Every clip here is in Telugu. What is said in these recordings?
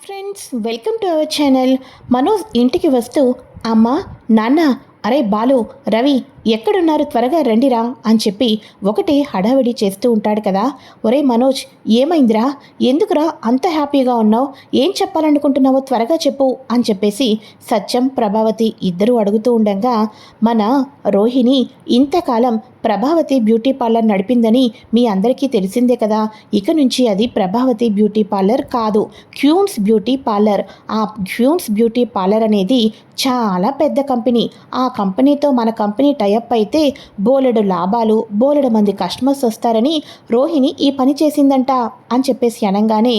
Friends welcome to our channel Manoj ఇంటికి వస్తూ అమ్మ నాన్న అరే బాలు రవి ఎక్కడున్నారు? త్వరగా రండిరా అని చెప్పి ఒకటి హడావిడి చేస్తూ ఉంటాడు కదా. ఒరే మనోజ్ ఏమైందిరా? ఎందుకురా అంత హ్యాపీగా ఉన్నావు? ఏం చెప్పాలనుకుంటున్నావో త్వరగా చెప్పు అని చెప్పేసి సత్యం ప్రభావతి ఇద్దరూ అడుగుతూ ఉండగా మన రోహిణి ఇంతకాలం ప్రభావతి బ్యూటీ పార్లర్ నడిపిందని మీ అందరికీ తెలిసిందే కదా. ఇక నుంచి అది ప్రభావతి బ్యూటీ పార్లర్ కాదు క్యూన్స్ బ్యూటీ పార్లర్. ఆ క్యూన్స్ బ్యూటీ పార్లర్ అనేది చాలా పెద్ద కంపెనీ. ఆ కంపెనీతో మన కంపెనీ టైఅప్ అయితే బోలెడు లాభాలు బోలెడు మంది కస్టమర్స్ వస్తారని రోహిణి ఈ పని చేసిందంట అని చెప్పేసి అనగానే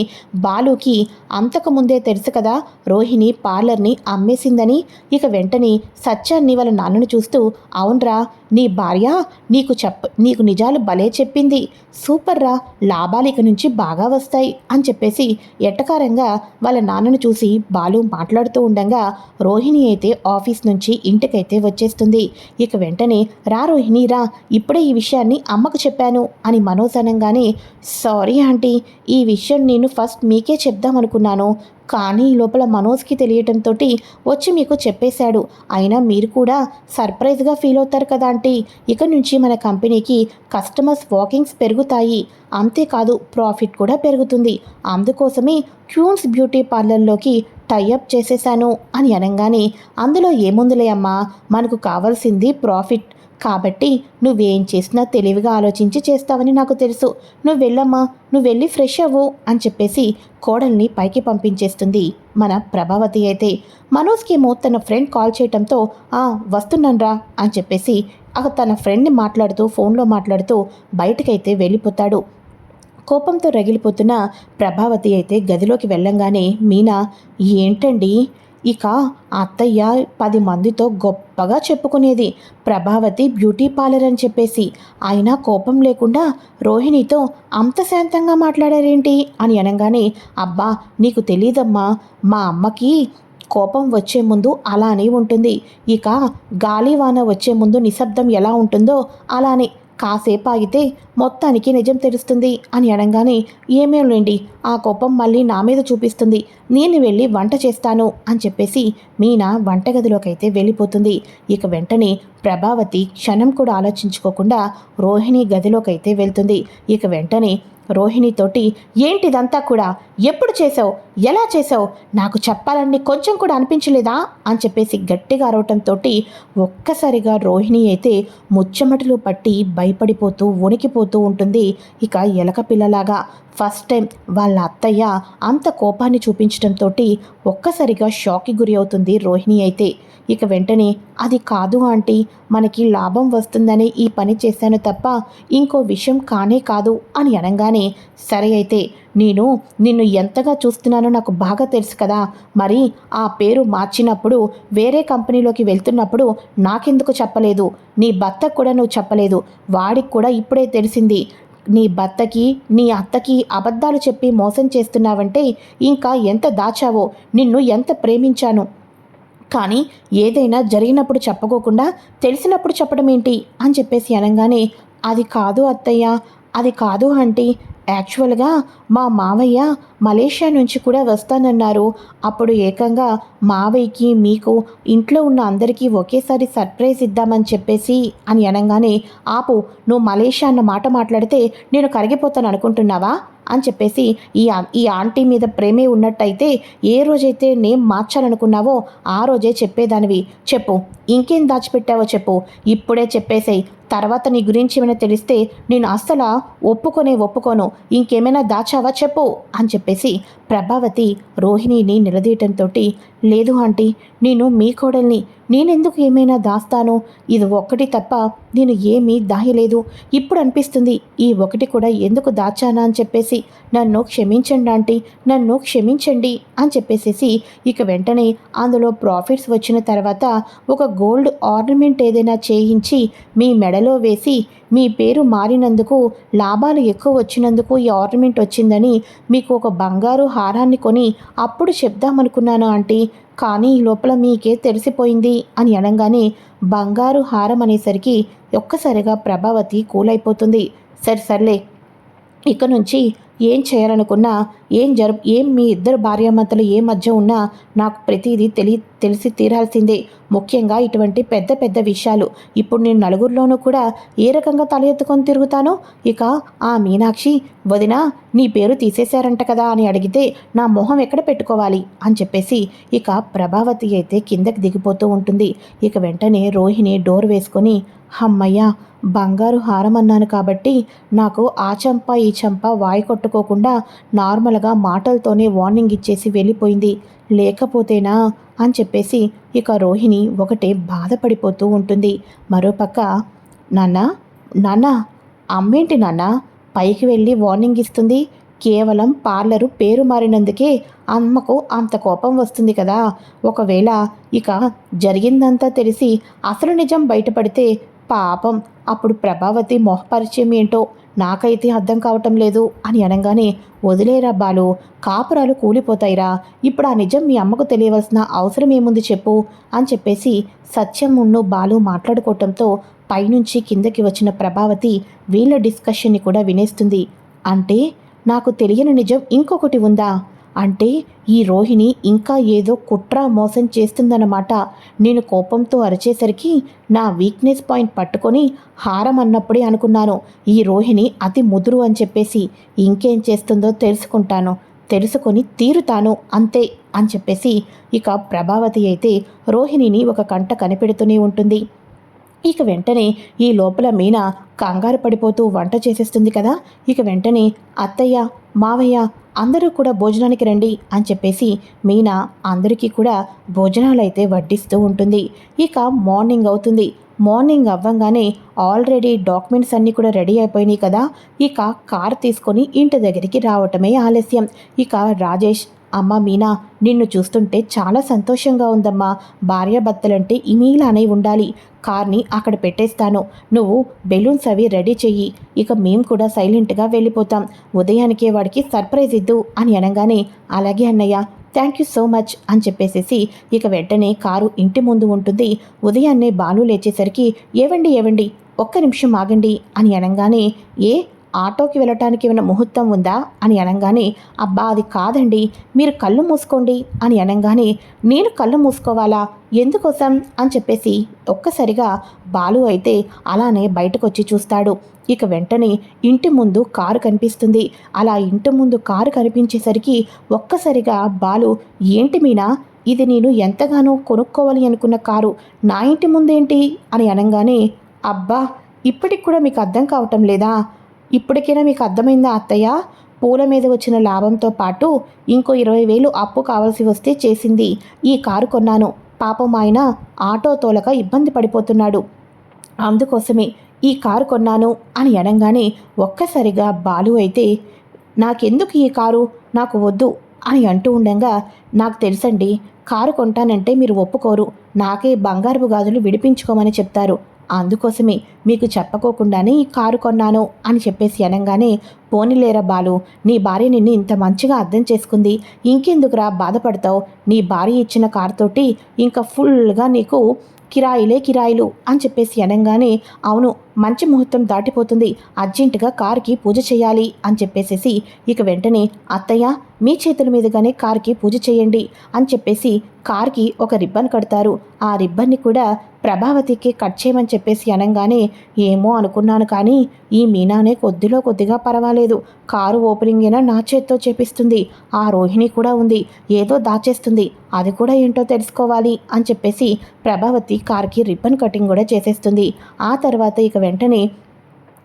బాలుకి అంతకుముందే తెలుసు కదా రోహిణి పార్లర్ని అమ్మేసిందని. ఇక వెంటనే సత్యాన్ని వాళ్ళ నాన్నను చూస్తూ అవునరా నీ భార్య నీకు చెప్ప నీకు నిజాలు భలే చెప్పింది. సూపర్ రా లాభాలు ఇక నుంచి బాగా వస్తాయి అని చెప్పేసి ఎట్టకారంగా వాళ్ళ నాన్నను చూసి బాలు మాట్లాడుతూ ఉండగా రోహిణి అయితే ఆఫీస్ నుంచి ఇంటికైతే వచ్చేస్తుంది. ఇక వెంట వెంటనే రా రోహిణి రా ఇప్పుడే ఈ విషయాన్ని అమ్మకు చెప్పాను అని మనోజ్ సారీ ఆంటీ ఈ విషయం నేను ఫస్ట్ మీకే చెప్దామనుకున్నాను కానీ ఈ లోపల మనోజ్కి తెలియటంతో వచ్చి మీకు చెప్పేశాడు. అయినా మీరు కూడా సర్ప్రైజ్గా ఫీల్ అవుతారు కదా అంటే ఇక నుంచి మన కంపెనీకి కస్టమర్స్ వాకింగ్స్ పెరుగుతాయి. అంతేకాదు ప్రాఫిట్ కూడా పెరుగుతుంది. అందుకోసమే క్యూన్స్ బ్యూటీ పార్లర్లోకి టైఅప్ చేసేశాను అని అనగానే అందులో ఏముందిలే అమ్మా మనకు కావాల్సింది ప్రాఫిట్. కాబట్టి నువ్వేం చేసినా తెలివిగా ఆలోచించి చేస్తావని నాకు తెలుసు. నువ్వు వెళ్ళమ్మా నువ్వు వెళ్ళి ఫ్రెష్ అవ్వు అని చెప్పేసి కోడల్ని పైకి పంపించేస్తుంది మన ప్రభావతి అయితే. మనోజ్కేమో తన ఫ్రెండ్ కాల్ చేయటంతో ఆ వస్తున్నాన్రా అని చెప్పేసి అక్కడ తన ఫ్రెండ్ని మాట్లాడుతూ ఫోన్లో మాట్లాడుతూ బయటకైతే వెళ్ళిపోతాడు. కోపంతో రగిలిపోతున్న ప్రభావతి అయితే గదిలోకి వెళ్ళంగానే మీనా ఏంటండి? ఇక అత్తయ్య పది మందితో గొప్పగా చెప్పుకునేది. ప్రభావతి బ్యూటీ పార్లర్ అని చెప్పేసి అయినా కోపం లేకుండా రోహిణితో అంత శాంతంగా మాట్లాడారేంటి? అని అనగానే అబ్బా నీకు తెలీదమ్మా. మా అమ్మకి కోపం వచ్చే ముందు అలానే ఉంటుంది. ఇక గాలివాన వచ్చే ముందు నిశ్శబ్దం ఎలా ఉంటుందో అలానే కాసేపు ఆగితే మొత్తానికి నిజం తెలుస్తుంది అని అనగానే ఏమేంలేండి ఆ కోపం మళ్ళీ నా మీద చూపిస్తుంది. నేను వెళ్ళి వంట చేస్తాను అని చెప్పేసి మీనా వంటగదిలోకైతే వెళ్ళిపోతుంది. ఇక వెంటనే ప్రభావతి క్షణం కూడా ఆలోచించుకోకుండా రోహిణి గదిలోకైతే వెళ్తుంది. ఇక వెంటనే రోహిణితోటి ఏంటిదంతా కూడా? ఎప్పుడు చేసావు ఎలా చేసావు నాకు చెప్పాలని కొంచెం కూడా అనిపించలేదా? అని చెప్పేసి గట్టిగా అరవటంతో ఒక్కసారిగా రోహిణి అయితే ముచ్చమటలు పట్టి భయపడిపోతూ వణికిపోతూ ఉంటుంది. ఇక ఎలక పిల్లలాగా ఫస్ట్ టైం వాళ్ళ అత్తయ్య అంత కోపాన్ని చూపించడంతో ఒక్కసారిగా షాక్కి గురి అవుతుంది రోహిణి అయితే. ఇక వెంటనే అది కాదు ఆంటీ మనకి లాభం వస్తుందని ఈ పని చేశాను తప్ప ఇంకో విషయం కానే కాదు అని అనగానే సరే అయితే నేను నిన్ను ఎంతగా చూస్తున్నానో నాకు బాగా తెలుసు కదా. మరి ఆ పేరు మార్చినప్పుడు వేరే కంపెనీలోకి వెళ్తున్నప్పుడు నాకెందుకు చెప్పలేదు? నీ భర్తకు కూడా నువ్వు చెప్పలేదు. వాడికి కూడా ఇప్పుడే తెలిసింది. నీ భర్తకి నీ అత్తకి అబద్ధాలు చెప్పి మోసం చేస్తున్నావంటే ఇంకా ఎంత దాచావో? నిన్ను ఎంత ప్రేమించాను? కానీ ఏదైనా జరిగినప్పుడు చెప్పుకోకుండా తెలిసినప్పుడు చెప్పడం ఏంటి అని చెప్పేసి అనగానే అది కాదు అత్తయ్య అది కాదు ఆంటీ యాక్చువల్గా మా మావయ్య మలేషియా నుంచి కూడా వస్తానన్నారు. అప్పుడు ఏకంగా మావయ్యకి మీకు ఇంట్లో ఉన్న అందరికీ ఒకేసారి సర్ప్రైజ్ ఇద్దామని చెప్పేసి అని అనగానే ఆపు నువ్వు మలేషియా అన్న మాట మాట్లాడితే నేను కరిగిపోతాను అనుకుంటున్నావా? అని చెప్పేసి ఈ ఈ ఆంటీ మీద ప్రేమే ఉన్నట్టయితే ఏ రోజైతే నేమ్ మార్చాలనుకున్నావో ఆ రోజే చెప్పేదానివి. చెప్పు. ఇంకేం దాచిపెట్టావో చెప్పు. ఇప్పుడే చెప్పేసేయి. తర్వాత నీ గురించి ఏమైనా తెలిస్తే నేను అస్సలు ఒప్పుకొనే ఒప్పుకోను. ఇంకేమైనా దాచావా చెప్పు అని చెప్పేసి ప్రభావతి రోహిణిని నిలదీయటంతో లేదు ఆంటీ నేను మీ కోడల్ని. నేనెందుకు ఏమైనా దాస్తాను? ఇది ఒక్కటి తప్ప నేను ఏమీ దాయలేదు. ఇప్పుడు అనిపిస్తుంది ఈ ఒకటి కూడా ఎందుకు దాచానా అని చెప్పేసి. నన్ను క్షమించండి ఆంటీ నన్ను క్షమించండి అని చెప్పేసేసి ఇక వెంటనే అందులో ప్రాఫిట్స్ వచ్చిన తర్వాత ఒక గోల్డ్ ఆర్నమెంట్ ఏదైనా చేయించి మీ మెడలో వేసి మీ పేరు మారినందుకు లాభాలు ఎక్కువ వచ్చినందుకు ఈ ఆర్నమెంట్ వచ్చిందని మీకు ఒక బంగారు హారాన్ని కొని అప్పుడు చెప్దామనుకున్నాను ఆంటీ. కానీ లోపల మీకే తెలిసిపోయింది అని అనగానే బంగారు హారం అనేసరికి ఒక్కసారిగా ప్రభావతి కూలైపోతుంది. సరే సర్లే. ఇక నుంచి ఏం చేయాలనుకున్నా ఏం జరు ఏం మీ ఇద్దరు భార్యామతలు ఏ మధ్య ఉన్నా నాకు ప్రతిదీ తెలి తెలిసి తీరాల్సిందే. ముఖ్యంగా ఇటువంటి పెద్ద పెద్ద విషయాలు. ఇప్పుడు నేను నలుగురిలోనూ కూడా ఏ రకంగా తల ఎత్తుకొని తిరుగుతానో? ఇక ఆ మీనాక్షి వదిన నీ పేరు తీసేశారంట కదా అని అడిగితే నా మొహం ఎక్కడ పెట్టుకోవాలి? అని చెప్పేసి ఇక ప్రభావతి అయితే కిందకి దిగిపోతూ ఉంటుంది. ఇక వెంటనే రోహిణి డోర్ వేసుకొని హమ్మయ్య బంగారు హారం అన్నాను కాబట్టి నాకు ఆ చంప ఈ చంప వాయి కొట్టుకోకుండా నార్మల్గా మాటలతోనే వార్నింగ్ ఇచ్చేసి వెళ్ళిపోయింది. లేకపోతేనా? అని చెప్పేసి ఇక రోహిణి ఒకటే బాధపడిపోతూ ఉంటుంది. మరోపక్క నాన్న నాన్న అమ్మేంటి నాన్న? పైకి వెళ్ళి వార్నింగ్ ఇస్తుంది. కేవలం పార్లరు పేరు మారినందుకే అమ్మకు అంత కోపం వస్తుంది కదా. ఒకవేళ ఇక జరిగిందంతా తెలిసి అసలు నిజం బయటపడితే పాపం. అప్పుడు ప్రభావతి మొహపరిచయం ఏంటో నాకైతే అర్థం కావటం లేదు అని అనగానే వదిలేరా బాలు కాపురాలు కూలిపోతాయిరా. ఇప్పుడు ఆ నిజం మీ అమ్మకు తెలియవలసిన అవసరం ఏముంది చెప్పు అని చెప్పేసి సత్యం ఉన్ను బాలు మాట్లాడుకోవటంతో పైనుంచి కిందకి వచ్చిన ప్రభావతి వీళ్ళ డిస్కషన్ని కూడా వినేస్తుంది. అంటే నాకు తెలియని నిజం ఇంకొకటి ఉందా? అంటే ఈ రోహిణి ఇంకా ఏదో కుట్ర మోసం చేస్తుందన్నమాట. నేను కోపంతో అరిచేసరికి నా వీక్నెస్ పాయింట్ పట్టుకొని హారం అన్నప్పుడే అనుకున్నాను ఈ రోహిణి అతి ముదురు అని చెప్పేసి ఇంకేం చేస్తుందో తెలుసుకుంటాను తెలుసుకొని తీరుతాను అంతే అని చెప్పేసి ఇక ప్రభావతి అయితే రోహిణిని ఒక కంట కనిపెడుతూనే ఉంటుంది. ఇక వెంటనే ఈ లోపల మీన కంగారు పడిపోతూ వంట చేసేస్తుంది కదా? ఇక వెంటనే అత్తయ్య మావయ్య అందరూ కూడా భోజనానికి రండి అని చెప్పేసి మీనా అందరికీ కూడా భోజనాలు అయితే వడ్డిస్తూ ఉంటుంది. ఇక మార్నింగ్ అవుతుంది. మార్నింగ్ అవ్వంగానే ఆల్రెడీ డాక్యుమెంట్స్ అన్నీ కూడా రెడీ అయిపోయినాయి కదా? ఇక కార్ తీసుకొని ఇంటి దగ్గరికి రావటమే ఆలస్యం. ఇక రాజేష్ అమ్మ మీనా నిన్ను చూస్తుంటే చాలా సంతోషంగా ఉందమ్మా. భార్యాభర్తలంటే ఇమీలానే ఉండాలి. కార్ని అక్కడ పెట్టేస్తాను. నువ్వు బెలూన్స్ అవి రెడీ చెయ్యి. ఇక మేము కూడా సైలెంట్గా వెళ్ళిపోతాం. ఉదయానికే వాడికి సర్ప్రైజ్ ఇద్దు అని అనగానే అలాగే అన్నయ్య థ్యాంక్ యూ సో మచ్ అని చెప్పేసేసి ఇక వెంటనే కారు ఇంటి ముందు ఉంటుంది. ఉదయాన్నే బాను లేచేసరికి ఏవండి ఏవండి ఒక్క నిమిషం ఆగండి అని అనగానే ఏ ఆటోకి వెళ్ళటానికి ఏమైనా ముహూర్తం ఉందా? అని అనగానే అబ్బా అది కాదండి. మీరు కళ్ళు మూసుకోండి అని అనగానే నేను కళ్ళు మూసుకోవాలా? ఎందుకోసం? అని చెప్పేసి ఒక్కసారిగా బాలు అయితే అలానే బయటకు వచ్చి చూస్తాడు. ఇక వెంటనే ఇంటి ముందు కారు కనిపిస్తుంది. అలా ఇంటి ముందు కారు కనిపించేసరికి ఒక్కసారిగా బాలు ఏంటి మీనా? ఇది నేను ఎంతగానో కొనుక్కోవాలి అనుకున్న కారు. నా ఇంటి ముందేంటి? అని అనగానే అబ్బా ఇప్పటికి కూడా మీకు అర్థం కావటం లేదా? ఇప్పటికైనా మీకు అర్థమైందా అత్తయ్య? పూల మీద వచ్చిన లాభంతో పాటు ఇంకో ఇరవై వేలు అప్పు కావాల్సి వస్తే చేసింది. ఈ కారు కొన్నాను. పాపం ఆయన ఆటో తోలక ఇబ్బంది పడిపోతున్నాడు. అందుకోసమే ఈ కారు కొన్నాను అని అనగానే ఒక్కసారిగా బాలు అయితే నాకెందుకు ఈ కారు? నాకు వద్దు అని అంటూ ఉండగా నాకు తెలుసండి కారు కొంటానంటే మీరు ఒప్పుకోరు. నాకే బంగారు గాజులు విడిపించుకోమని చెప్తారు. అందుకోసమే మీకు చెప్పకోకుండానే ఈ కారు కొన్నాను అని చెప్పేసి అనగానే పోనీలేరా బాలు నీ భార్య నిన్ను ఇంత మంచిగా అర్థం చేసుకుంది. ఇంకెందుకురా బాధపడతావు? నీ భార్య ఇచ్చిన కారుతోటి ఇంకా ఫుల్గా నీకు కిరాయిలే కిరాయిలు అని చెప్పేసి అనగానే అవును మంచి ముహూర్తం దాటిపోతుంది. అర్జెంటుగా కారుకి పూజ చేయాలి అని చెప్పేసేసి ఇక వెంటనే అత్తయ్య మీ చేతుల మీదుగానే కార్కి పూజ చేయండి అని చెప్పేసి కార్కి ఒక రిబ్బన్ కడతారు. ఆ రిబ్బన్ని కూడా ప్రభావతికి కట్ చేయమని చెప్పేసి అనగానే ఏమో అనుకున్నాను కానీ ఈ మీనానే కొద్దిలో కొద్దిగా పర్వాలేదు. కారు ఓపెనింగ్ అయినా నా చేత్తో చేపిస్తుంది. ఆ రోహిణి కూడా ఉంది. ఏదో దాచేస్తుంది. అది కూడా ఏంటో తెలుసుకోవాలి అని చెప్పేసి ప్రభావతి కార్కి రిబ్బన్ కటింగ్ కూడా చేసేస్తుంది. ఆ తర్వాత ఇక వెంటనే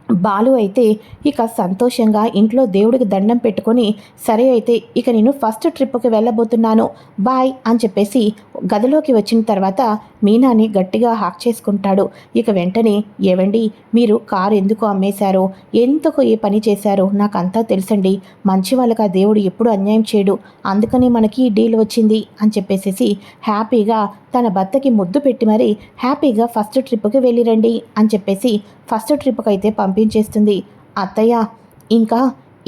బాలు అయితే ఇక సంతోషంగా ఇంట్లో దేవుడికి దండం పెట్టుకొని సరే అయితే ఇక నేను ఫస్ట్ ట్రిప్కి వెళ్ళబోతున్నాను బాయ్ అని చెప్పేసి గదిలోకి వచ్చిన తర్వాత మీనాని గట్టిగా హాక్ చేసుకుంటాడు. ఇక వెంటనే ఏవండి మీరు కారు ఎందుకు అమ్మేశారు? ఎందుకు ఏ పని చేశారో? నాకంతా తెలుసండి మంచి వాళ్ళకి ఆ దేవుడు ఎప్పుడు అన్యాయం చేయడు. అందుకని మనకి డీల్ వచ్చింది అని చెప్పేసేసి హ్యాపీగా తన భర్తకి ముద్దు పెట్టి మరీ హ్యాపీగా ఫస్ట్ ట్రిప్కి వెళ్ళిరండి అని చెప్పేసి ఫస్ట్ ట్రిప్కి అయితే పంపి పంపించేస్తుంది. అత్తయ్య ఇంకా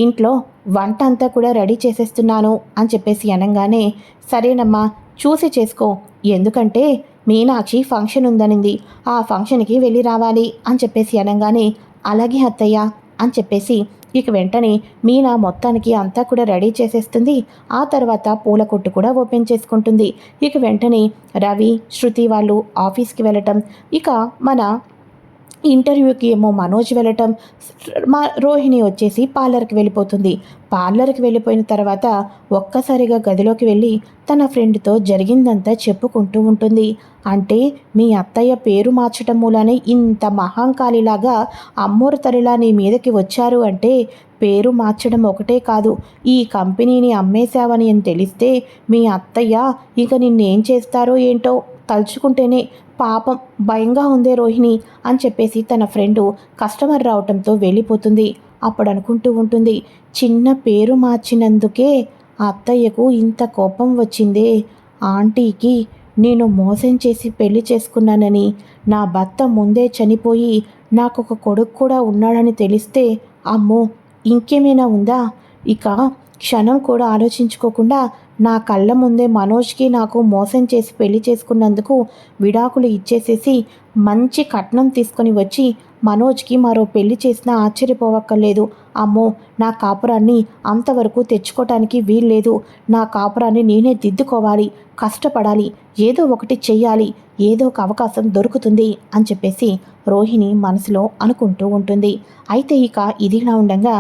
ఇంట్లో వంట అంతా కూడా రెడీ చేసేస్తున్నాను అని చెప్పేసి అనగానే సరేనమ్మా చూసి చేసుకో. ఎందుకంటే మీనాక్షి ఫంక్షన్ ఉందనింది. ఆ ఫంక్షన్కి వెళ్ళి రావాలి అని చెప్పేసి అనగానే అలాగే అత్తయ్య అని చెప్పేసి ఇక వెంటనే మీనా మొత్తానికి అంతా కూడా రెడీ చేసేస్తుంది. ఆ తర్వాత పూల కొట్టు కూడా ఓపెన్ చేసుకుంటుంది. ఇక వెంటనే రవి శృతి వాళ్ళు ఆఫీస్కి వెళ్ళటం ఇక మన ఇంటర్వ్యూకి ఏమో మనోజ్ వెళ్ళటం మా రోహిణి వచ్చేసి పార్లర్కి వెళ్ళిపోతుంది. పార్లర్కి వెళ్ళిపోయిన తర్వాత ఒక్కసారిగా గదిలోకి వెళ్ళి తన ఫ్రెండ్తో జరిగిందంతా చెప్పుకుంటూ ఉంటుంది. అంటే మీ అత్తయ్య పేరు మార్చటం మూలానే ఇంత మహాంకాళిలాగా అమ్మోరు తల్లిలా నీ మీదకి వచ్చారు అంటే పేరు మార్చడం ఒకటే కాదు. ఈ కంపెనీని అమ్మేశావని అని తెలిస్తే మీ అత్తయ్య ఇక నిన్నేం చేస్తారో ఏంటో తలుచుకుంటేనే పాపం భయంగా ఉందే రోహిణి అని చెప్పేసి తన ఫ్రెండు కస్టమర్ రావటంతో వెళ్ళిపోతుంది. అప్పుడు అనుకుంటూ ఉంటుంది చిన్న పేరు మార్చినందుకే అత్తయ్యకు ఇంత కోపం వచ్చిందే. ఆంటీకి నేను మోసం చేసి పెళ్ళి చేసుకున్నానని నా భర్త ముందే చనిపోయి నాకు ఒక కొడుకు కూడా ఉన్నాడని తెలిస్తే అమ్మో ఇంకేమైనా ఉందా? ఇక క్షణం కూడా ఆలోచించుకోకుండా నా కళ్ళ ముందే మనోజ్కి నాకు మోసం చేసి పెళ్ళి చేసుకున్నందుకు విడాకులు ఇచ్చేసేసి మంచి కట్నం తీసుకొని వచ్చి మనోజ్కి మరో పెళ్ళి చేసినా ఆశ్చర్యపోవక్కర్లేదు. అమ్మో నా కాపురాన్ని అంతవరకు తెచ్చుకోవటానికి వీల్లేదు. నా కాపురాన్ని నేనే దిద్దుకోవాలి కష్టపడాలి ఏదో ఒకటి చెయ్యాలి ఏదో ఒక అవకాశం దొరుకుతుంది అని చెప్పేసి రోహిణి మనసులో అనుకుంటూ ఉంటుంది. అయితే ఇక ఇదిలా ఉండగా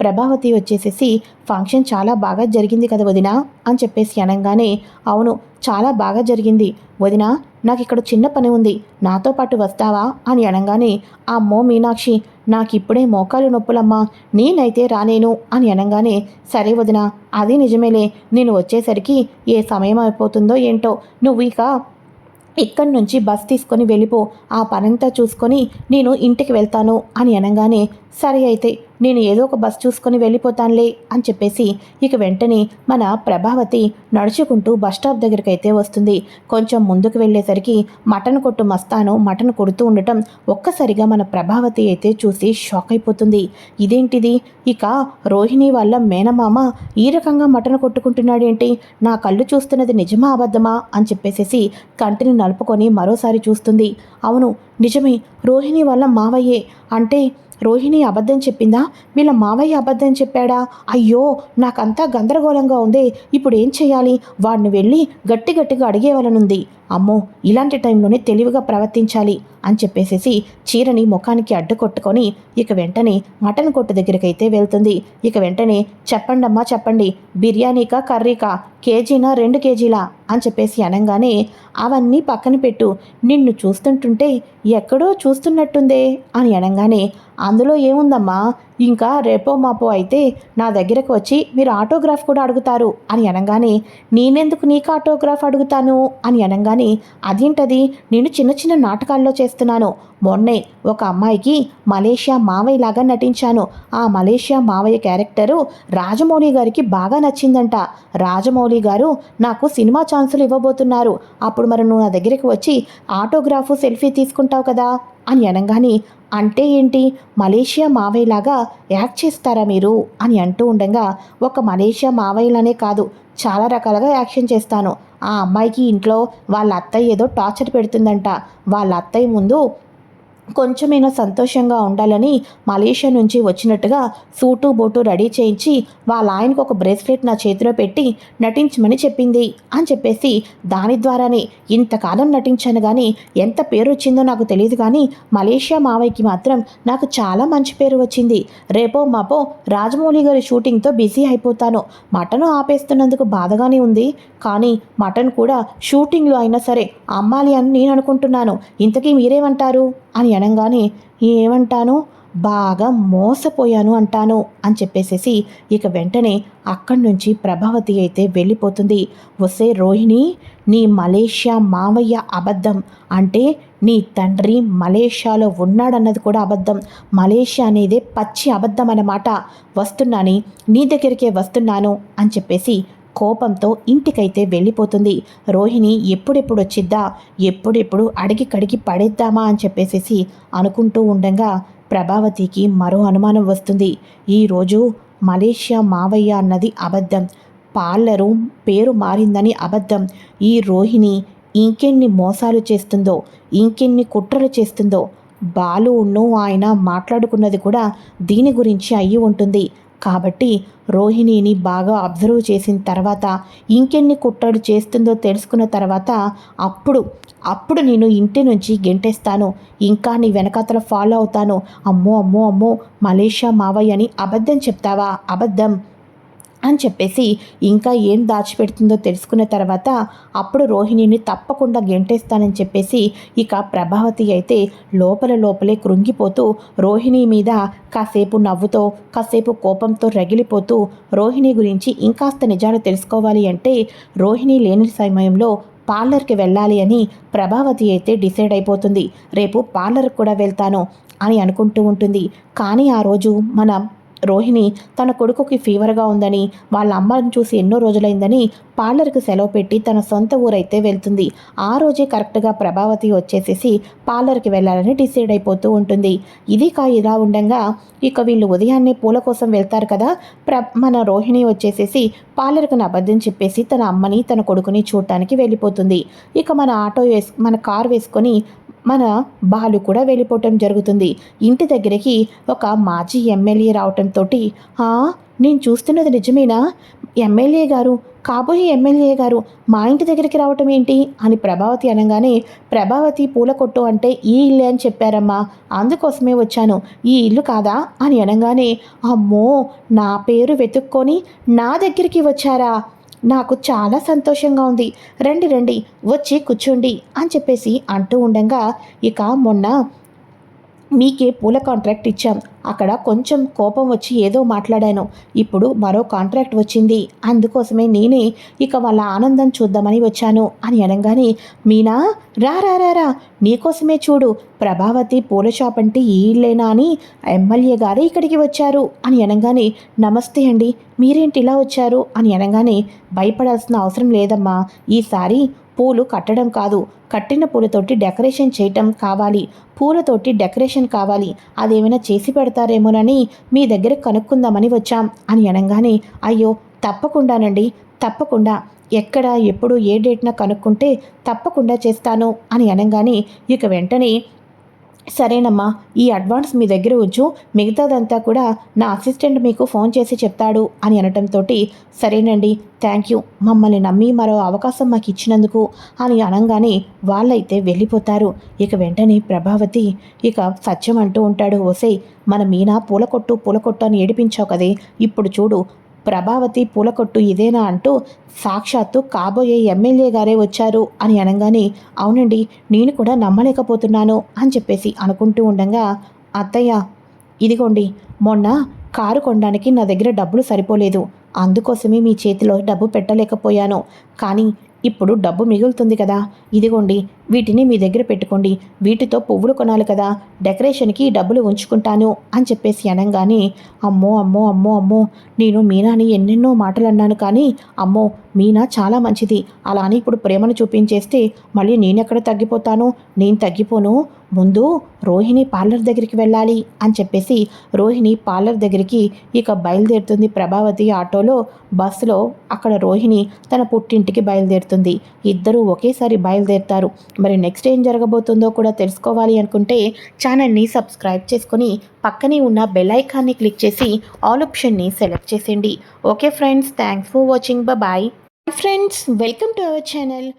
ప్రభావతి వచ్చేసేసి ఫంక్షన్ చాలా బాగా జరిగింది కదా వదిన అని చెప్పేసి అనగానే అవును చాలా బాగా జరిగింది. వదిన నాకు ఇక్కడ చిన్న పని ఉంది. నాతో పాటు వస్తావా? అని అనగానే అమ్మో మీనాక్షి నాకు ఇప్పుడే మోకాలు నొప్పులమ్మా. నేనైతే రానేను అని అనగానే సరే వదిన అది నిజమేలే. నేను వచ్చేసరికి ఏ సమయం అయిపోతుందో ఏంటో నువ్వు ఇక ఇక్కడి నుంచి బస్ తీసుకొని వెళ్ళిపో. ఆ పనంతా చూసుకొని నేను ఇంటికి వెళ్తాను అని అనగానే సరే అయితే నేను ఏదో ఒక బస్ చూసుకొని వెళ్ళిపోతానులే అని చెప్పేసి ఇక వెంటనే మన ప్రభావతి నడుచుకుంటూ బస్ స్టాప్ దగ్గరికి అయితే వస్తుంది. కొంచెం ముందుకు వెళ్ళేసరికి మటన్ కొట్టు మస్తాను మటన్ కొడుతూ ఉండటం ఒక్కసారిగా మన ప్రభావతి అయితే చూసి షాక్ అయిపోతుంది. ఇదేంటిది? ఇక రోహిణి వల్ల మేనమామ ఈ రకంగా మటన్ కొట్టుకుంటున్నాడేంటి? నా కళ్ళు చూస్తున్నది నిజమా అబద్ధమా? అని చెప్పేసేసి కంటిని నలుపుకొని మరోసారి చూస్తుంది. అవును నిజమే రోహిణి వల్ల మావయ్యే. అంటే రోహిణి అబద్ధం చెప్పిందా? వీళ్ళ మావయ్య అబద్ధం చెప్పాడా? అయ్యో నాకంతా గందరగోళంగా ఉంది. ఇప్పుడు ఏం చేయాలి? వాడిని వెళ్ళి గట్టి గట్టిగా అడిగేవలనుంది అమ్మో ఇలాంటి టైంలోనే తెలివిగా ప్రవర్తించాలి అని చెప్పేసేసి చీరని ముఖానికి అడ్డు కొట్టుకొని ఇక వెంటనే మటన్ కొట్టు దగ్గరికి అయితే వెళ్తుంది. ఇక వెంటనే చెప్పండమ్మా చెప్పండి బిర్యానీకా కర్రీకా కేజీనా రెండు కేజీలా అని చెప్పేసి అనగానే అవన్నీ పక్కన పెట్టు. నిన్ను చూస్తుంటుంటే ఎక్కడో చూస్తున్నట్టుందే అని అనగానే అందులో ఏముందమ్మా? ఇంకా రేపో మాపో అయితే నా దగ్గరకు వచ్చి మీరు ఆటోగ్రాఫ్ కూడా అడుగుతారు అని అనగానే నేనెందుకు నీకు ఆటోగ్రాఫ్ అడుగుతాను? అని అనగానే అదేంటది? నేను చిన్న చిన్న నాటకాల్లో చేస్తున్నాను. మొన్నే ఒక అమ్మాయికి మలేషియా మావయ్య లాగా నటించాను. ఆ మలేషియా మావయ్య క్యారెక్టరు రాజమౌళి గారికి బాగా నచ్చిందంట. రాజమౌళి గారు నాకు సినిమా ఛాన్సులు ఇవ్వబోతున్నారు. అప్పుడు మరి నువ్వు నా దగ్గరికి వచ్చి ఆటోగ్రాఫు సెల్ఫీ తీసుకుంటావు కదా? అని అనగానే అంటే ఏంటి? మలేషియా మావయ్యలాగా యాక్ట్ చేస్తారా మీరు? అని అంటూ ఉండగా ఒక మలేషియా మావయ్యలనే కాదు చాలా రకాలుగా యాక్షన్ చేస్తాను. ఆ అమ్మాయికి ఇంట్లో వాళ్ళ అత్తయ్య ఏదో టార్చర్ పెడుతుందంట. వాళ్ళ అత్తయ్య ముందు కొంచెమైనా సంతోషంగా ఉండాలని మలేషియా నుంచి వచ్చినట్టుగా సూటు బోటు రెడీ చేయించి వాళ్ళ ఆయనకు ఒక బ్రేస్లెట్ నా చేతిలో పెట్టి నటించమని చెప్పింది అని చెప్పేసి దాని ద్వారానే ఇంతకాలం నటించాను కానీ ఎంత పేరు వచ్చిందో నాకు తెలియదు కానీ మలేషియా మావయ్యకి మాత్రం నాకు చాలా మంచి పేరు వచ్చింది. రేపో మాపో రాజమౌళి గారి షూటింగ్తో బిజీ అయిపోతాను. మటన్ ఆపేస్తున్నందుకు బాధగానే ఉంది. కానీ మటన్ కూడా షూటింగ్లో అయినా సరే అమ్మాలి అని నేను అనుకుంటున్నాను. ఇంతకీ మీరేమంటారు? అని అనగానే ఏమంటాను? బాగా మోసపోయాను అంటాను అని చెప్పేసేసి ఇక వెంటనే అక్కడి నుంచి ప్రభావతి అయితే వెళ్ళిపోతుంది. వసే రోహిణి నీ మలేషియా మావయ్య అబద్ధం. అంటే నీ తండ్రి మలేషియాలో ఉన్నాడన్నది కూడా అబద్ధం. మలేషియా అనేదే పచ్చి అబద్ధం అన్నమాట వస్తున్నాని నీ దగ్గరికే వస్తున్నాను అని చెప్పేసి కోపంతో ఇంటికైతే వెళ్ళిపోతుంది. రోహిణి ఎప్పుడెప్పుడు వచ్చిద్దా? ఎప్పుడెప్పుడు అడిగి కడిగి పడేద్దామా అని చెప్పేసేసి అనుకుంటూ ఉండగా ప్రభావతికి మరో అనుమానం వస్తుంది. ఈరోజు మలేషియా మావయ్య అన్నది అబద్ధం. పార్లరు పేరు మారిందని అబద్ధం. ఈ రోహిణి ఇంకెన్ని మోసాలు చేస్తుందో ఇంకెన్ని కుట్రలు చేస్తుందో బాలును ఆయన మాట్లాడుకున్నది కూడా దీని గురించి అయ్యి ఉంటుంది. కాబట్టి రోహిణిని బాగా అబ్జర్వ్ చేసిన తర్వాత ఇంకెన్ని కుట్రలు చేస్తుందో తెలుసుకున్న తర్వాత అప్పుడు అప్పుడు నేను ఇంటి నుంచి గెంటేస్తాను. ఇంకా నీ వెనకాతల ఫాలో అవుతాను. అమ్మో అమ్మో అమ్మో మలేషియా మావయ్య అని అబద్ధం చెప్తావా? అబద్ధం. అని చెప్పేసి ఇంకా ఏం దాచిపెడుతుందో తెలుసుకున్న తర్వాత అప్పుడు రోహిణిని తప్పకుండా గెంటేస్తానని చెప్పేసి ఇక ప్రభావతి అయితే లోపల లోపలే కృంగిపోతూ రోహిణి మీద కాసేపు నవ్వుతో కాసేపు కోపంతో రగిలిపోతూ రోహిణి గురించి ఇంకాస్త నిజాలు తెలుసుకోవాలి అంటే రోహిణి లేని సమయంలో పార్లర్కి వెళ్ళాలి అని ప్రభావతి అయితే డిసైడ్ అయిపోతుంది. రేపు పార్లర్కి కూడా వెళ్తాను అని అనుకుంటూ ఉంటుంది. కానీ ఆ రోజు మన రోహిణి తన కొడుకుకి ఫీవర్గా ఉందని వాళ్ళ అమ్మని చూసి ఎన్నో రోజులైందని పార్లర్కి సెలవు పెట్టి తన సొంత ఊరైతే వెళ్తుంది. ఆ రోజే కరెక్ట్గా ప్రభావతి వచ్చేసేసి పార్లర్కి వెళ్ళాలని డిసైడ్ అయిపోతూ ఉంటుంది. ఇది కా ఇలా ఉండగా ఇక వీళ్ళు ఉదయాన్నే పూల కోసం వెళ్తారు కదా ప్ర మన రోహిణి వచ్చేసేసి పార్లర్కి అబద్ధం చెప్పేసి తన అమ్మని తన కొడుకుని చూడటానికి వెళ్ళిపోతుంది. ఇక మన ఆటో వేసు మన కార్ వేసుకొని మన బాలు కూడా వెళ్ళిపోవటం జరుగుతుంది. ఇంటి దగ్గరికి ఒక మాజీ ఎమ్మెల్యే రావటంతో నేను చూస్తున్నది నిజమేనా? ఎమ్మెల్యే గారు కాబోయే ఎమ్మెల్యే గారు మా ఇంటి దగ్గరికి రావటం ఏంటి? అని ప్రభావతి అనగానే ప్రభావతి పూల కొట్టు అంటే ఈ ఇల్లే అని చెప్పారమ్మా. అందుకోసమే వచ్చాను. ఈ ఇల్లు కాదా? అని అనగానే అమ్మో నా పేరు వెతుక్కొని నా దగ్గరికి వచ్చారా? నాకు చాలా సంతోషంగా ఉంది. రండి రండి వచ్చి కూర్చోండి అని చెప్పేసి అంటూ ఉండగా ఇక మొన్న మీకే పూల కాంట్రాక్ట్ ఇచ్చాం. అక్కడ కొంచెం కోపం వచ్చి ఏదో మాట్లాడాను. ఇప్పుడు మరో కాంట్రాక్ట్ వచ్చింది. అందుకోసమే నేనే ఇక వాళ్ళ ఆనందం చూద్దామని వచ్చాను అని అనగానే మీనా రా రా రా రా నీకోసమే చూడు. ప్రభావతి పూల షాప్ అంటే ఈ ఇల్లేనా అని ఎమ్మెల్యే గారు ఇక్కడికి వచ్చారు అని అనగానే నమస్తే అండి మీరేంటి ఇలా వచ్చారు? అని అనగానే భయపడాల్సిన అవసరం లేదమ్మా. ఈసారి పూలు కట్టడం కాదు. కట్టిన పూలతోటి డెకరేషన్ చేయటం కావాలి. పూలతోటి డెకరేషన్ కావాలి. అదేమైనా చేసి పెడతారేమోనని మీ దగ్గర కనుక్కుందామని వచ్చాం. అని అనగానే అయ్యో తప్పకుండానండి తప్పకుండా. ఎక్కడ ఎప్పుడు ఏ డేట్న కనుక్కుంటే తప్పకుండా చేస్తాను. అని అనగానే ఇక వెంటనే సరేనమ్మా ఈ అడ్వాన్స్ మీ దగ్గర ఉంచు మిగతాదంతా కూడా నా అసిస్టెంట్ మీకు ఫోన్ చేసి చెప్తాడు అని అనటంతో సరేనండి థ్యాంక్ యూ మమ్మల్ని నమ్మి మరో అవకాశం మాకు ఇచ్చినందుకు అని అనగానే వాళ్ళైతే వెళ్ళిపోతారు. ఇక వెంటనే ప్రభావతి ఇక సత్యం అంటూ ఉంటాడు ఓసై మన మీనా పూలకొట్టు పూలకొట్టు అని ఏడిపించావు కదే ఇప్పుడు చూడు ప్రభావతి పూలకొట్టు ఇదేనా అంటూ సాక్షాత్తు కాబోయే ఎమ్మెల్యే గారే వచ్చారు అని అనగానే అవునండి నేను కూడా నమ్మలేకపోతున్నాను అని చెప్పేసి అనుకుంటూ ఉండగా అత్తయ్య ఇదిగోండి మొన్న కారు కొనడానికి నా దగ్గర డబ్బులు సరిపోలేదు. అందుకోసమే మీ చేతిలో డబ్బు పెట్టలేకపోయాను. కానీ ఇప్పుడు డబ్బు మిగులుతుంది కదా. ఇదిగోండి వీటిని మీ దగ్గర పెట్టుకోండి. వీటితో పువ్వులు కొనాలి కదా. డెకరేషన్కి డబ్బులు ఉంచుకుంటాను అని చెప్పేసి అనగానే అమ్మో అమ్మో అమ్మో అమ్మో నేను మీనాని ఎన్నెన్నో మాటలు అన్నాను కానీ అమ్మో మీనా చాలా మంచిది. అలా అని ఇప్పుడు ప్రేమను చూపించేస్తే మళ్ళీ నేనెక్కడ తగ్గిపోతాను? నేను తగ్గిపోను. ముందు రోహిణి పార్లర్ దగ్గరికి వెళ్ళాలి అని చెప్పేసి రోహిణి పార్లర్ దగ్గరికి ఇక బయలుదేరుతుంది ప్రభావతి ఆటోలో. బస్సులో అక్కడ రోహిణి తన పుట్టింటికి బయలుదేరుతుంది. ఇద్దరూ ఒకేసారి బయలుదేరుతారు. మరి నెక్స్ట్ ఏం జరగబోతుందో కూడా తెలుసుకోవాలి అనుకుంటే ఛానల్ని సబ్స్క్రైబ్ చేసుకొని పక్కనే ఉన్న బెల్ ఐకాన్ని క్లిక్ చేసి ఆల్ ఆప్షన్ని సెలెక్ట్ చేసేయండి. Okay friends thanks for watching. Bye. Friends welcome to our channel.